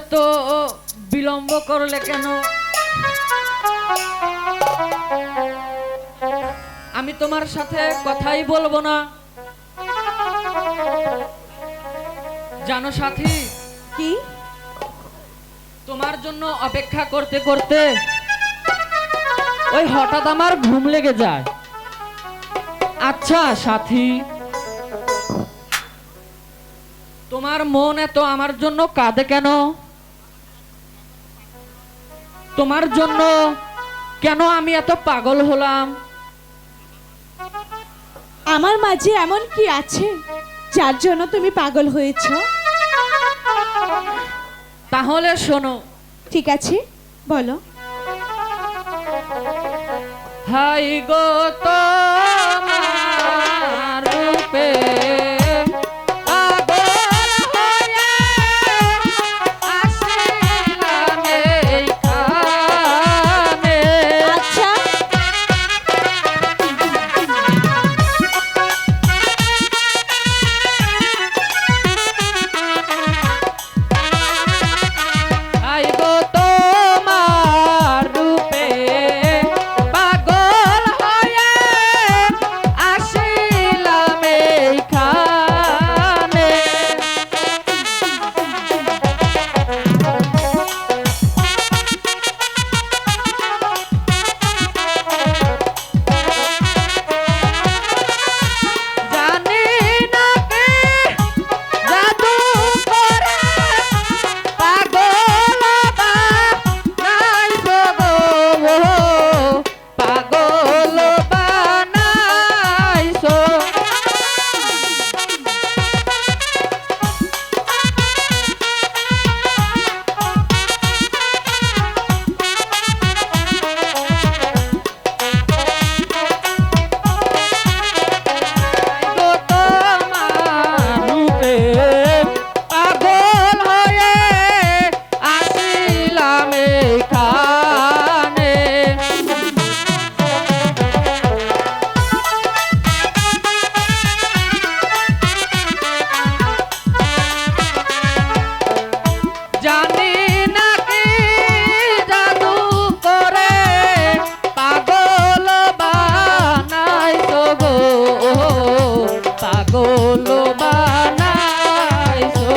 এত বিলম্ব করলে কেন? আমি তোমার সাথে কথাই বলব না। জানো সাথী? কি? তোমার জন্য অপেক্ষা করতে করতে ওই হঠাৎ আমার ঘুম লেগে যায়। আচ্ছা সাথী তোমার মন এত আমার জন্য কাঁদে কেন? তোমার জন্য কেন আমি এত পাগল হলাম? আমার মাঝে এমন কি আছে যার জন্য তুমি পাগল হয়েছ? তাহলে শোনো। ঠিক আছে বলো। হাই গো তোমার পাগল বানাইছো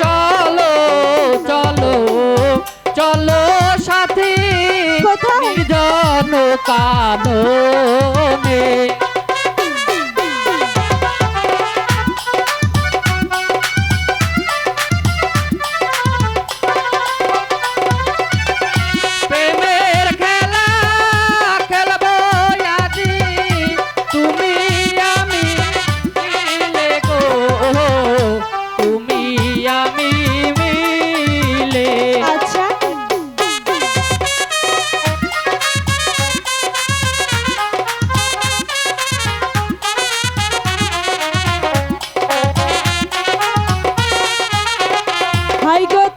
চলো চলো চলো সাথী? নির্জন কাননে I Tiger.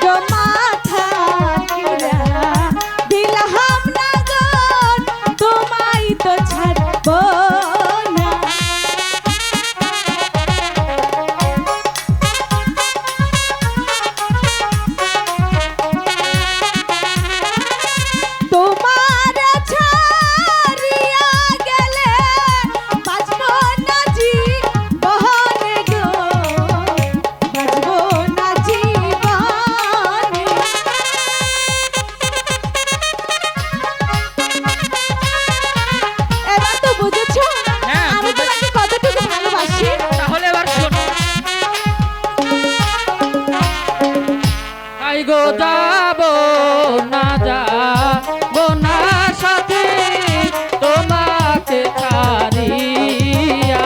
গো মা গো যাব না যাব না সাথে তোমাকে ছাড়িয়া।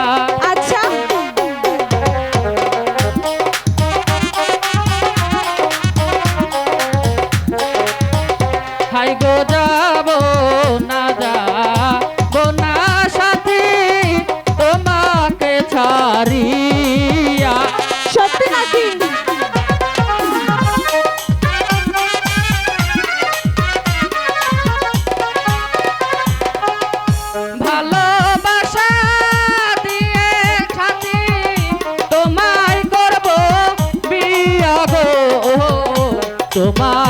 আচ্ছা। হাই গো যাব না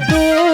দূর